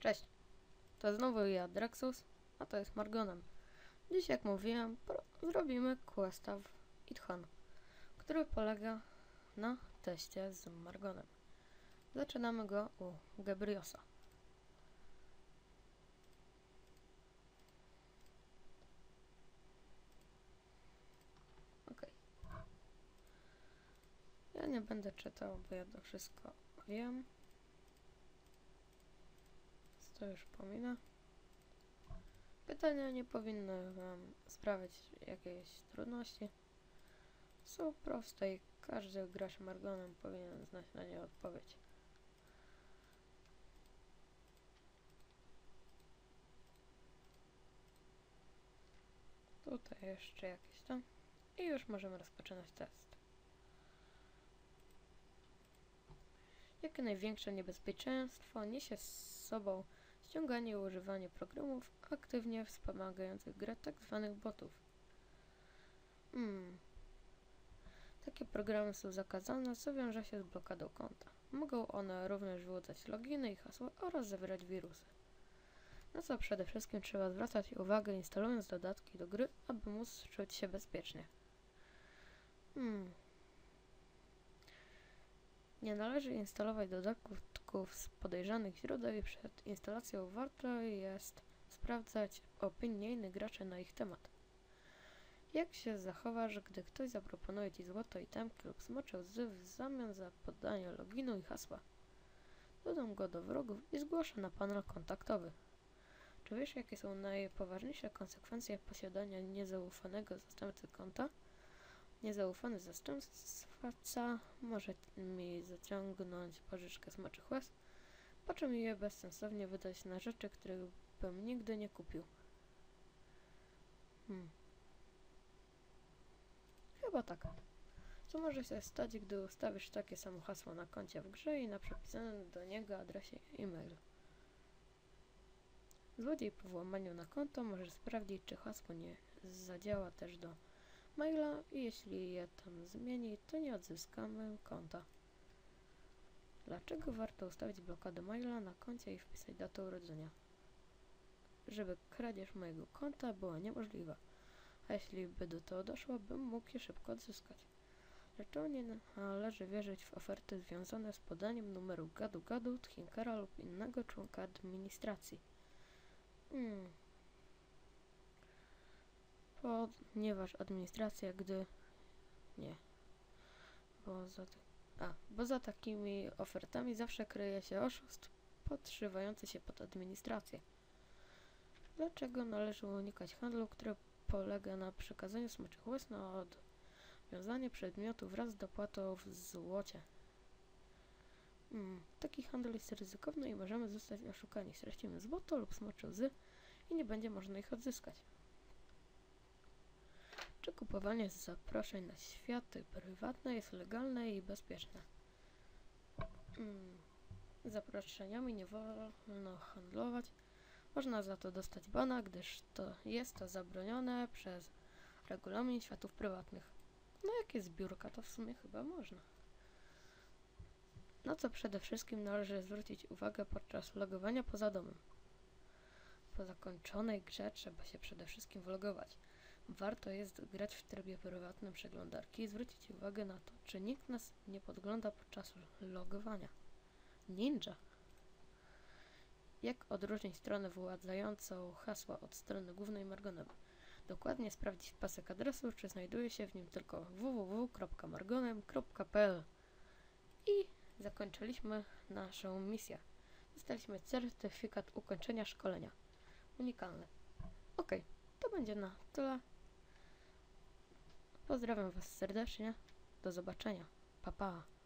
Cześć, to znowu ja, Drexus, a to jest Margonem. Dziś, jak mówiłem, zrobimy questa w Ithan, który polega na teście z Margonem. Zaczynamy go u Gabriosa. Okej. Ja nie będę czytał, bo ja to wszystko wiem. To już pominę. Pytania nie powinny Wam sprawiać jakiejś trudności. Są proste i każdy gracz Margonem powinien znać na nie odpowiedź. Tutaj jeszcze jakieś tam. I już możemy rozpoczynać test. Jakie największe niebezpieczeństwo niesie z sobą ściąganie i używanie programów aktywnie wspomagających grę tzw. botów. Hmm. Takie programy są zakazane, co wiąże się z blokadą konta. Mogą one również wyłudzać loginy i hasła oraz zawierać wirusy. Na co przede wszystkim trzeba zwracać uwagę instalując dodatki do gry, aby móc czuć się bezpiecznie. Hmm. Nie należy instalować dodatków z podejrzanych źródeł i przed instalacją warto jest sprawdzać opinie innych graczy na ich temat. Jak się zachowasz, gdy ktoś zaproponuje ci złoto, itemki lub smocze łzy w zamian za podanie loginu i hasła? Dodam go do wrogów i zgłoszę na panel kontaktowy. Czy wiesz, jakie są najpoważniejsze konsekwencje posiadania niezaufanego zastępcy konta? Niezaufany zastępca może mi zaciągnąć pożyczkę smoczych łez, po czym je bezsensownie wydać na rzeczy, których bym nigdy nie kupił. Hmm. Chyba tak. Co może się stać, gdy ustawisz takie samo hasło na koncie w grze i na przypisanym do niego adresie e-mail? Złodziej po włamaniu na konto może sprawdzić, czy hasło nie zadziała też do maila i jeśli je tam zmieni, to nie odzyskamy konta. Dlaczego warto ustawić blokadę maila na koncie i wpisać datę urodzenia? Żeby kradzież mojego konta była niemożliwa, a jeśli by do tego doszło, bym mógł je szybko odzyskać. Dlaczego nie należy wierzyć w oferty związane z podaniem numeru gadu-gadu, tchinkera lub innego członka administracji? Hmm. Ponieważ administracja, gdy... Nie. Bo za... A, bo za takimi ofertami zawsze kryje się oszust podszywający się pod administrację. Dlaczego należy unikać handlu, który polega na przekazaniu smoczych łez na odwiązanie przedmiotu wraz z dopłatą w złocie? Hmm, taki handel jest ryzykowny i możemy zostać oszukani. Stracimy złoto lub smocze łzy i nie będzie można ich odzyskać. Czy kupowanie zaproszeń na światy prywatne jest legalne i bezpieczne? Hmm. Zaproszeniami nie wolno handlować. Można za to dostać bana, gdyż to jest to zabronione przez regulamin światów prywatnych. No jak jest biurka, to w sumie chyba można. Na co przede wszystkim należy zwrócić uwagę podczas logowania poza domem. Po zakończonej grze trzeba się przede wszystkim wlogować. Warto jest grać w trybie prywatnym przeglądarki i zwrócić uwagę na to, czy nikt nas nie podgląda podczas logowania. Ninja. Jak odróżnić stronę władzającą hasła od strony głównej Margonem? Dokładnie sprawdzić pasek adresu, czy znajduje się w nim tylko www.margonem.pl I zakończyliśmy naszą misję. Dostaliśmy certyfikat ukończenia szkolenia. Unikalny. Ok, to będzie na tyle. Pozdrawiam Was serdecznie. Do zobaczenia. Pa pa.